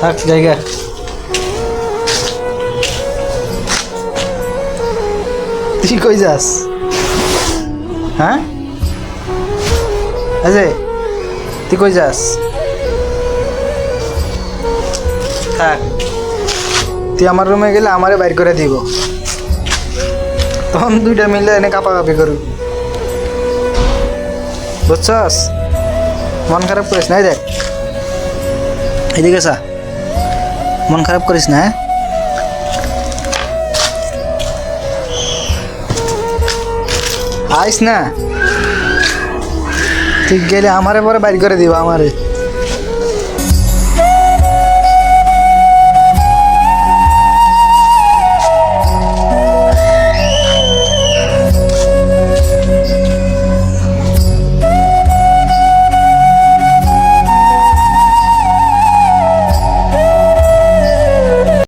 থাক জায়গা তুই কই যাস? হ্যাঁ? আজে, তুই কই যাস? থাক। তুই আমার রুমে গেলে আমারে বাইর করে দিব। তখন দুইটা মিলে এনে কাপাকাপি করবি। বুঝছস? মন খারাপ করিস না, এই দেখ। এদিকে সা মন খারাপ করিস না হ্যাঁ আইস না ঠিক গেলে আমারে পরে বাইর করে দিব আমারে